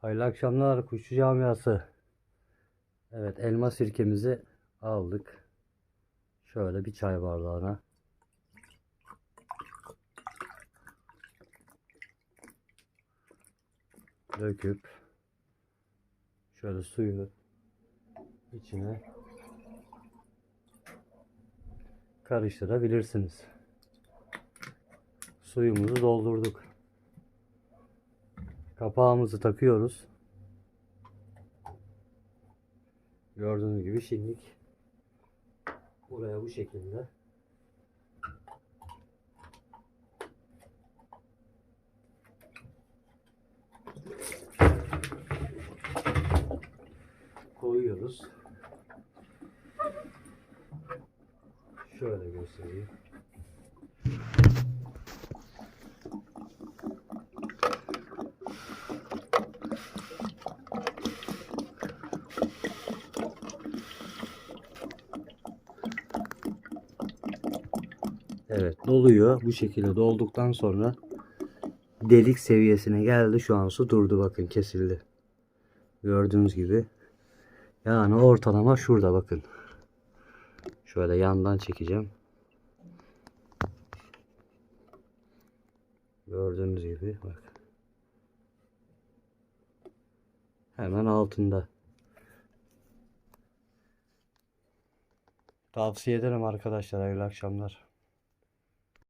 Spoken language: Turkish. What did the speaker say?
Hayırlı akşamlar kuşçu camiası. Evet elma sirkemizi aldık. Şöyle bir çay bardağına. Döküp şöyle suyu içine karıştırabilirsiniz. Suyumuzu doldurduk. Kapağımızı takıyoruz. Gördüğünüz gibi şimdilik buraya bu şekilde koyuyoruz. Şöyle göstereyim. Evet doluyor. Bu şekilde dolduktan sonra delik seviyesine geldi. Şu an su durdu bakın kesildi. Gördüğünüz gibi. Yani ortalama şurada bakın. Şöyle yandan çekeceğim. Gördüğünüz gibi bak. Hemen altında. Tavsiye ederim arkadaşlar. Hayırlı akşamlar.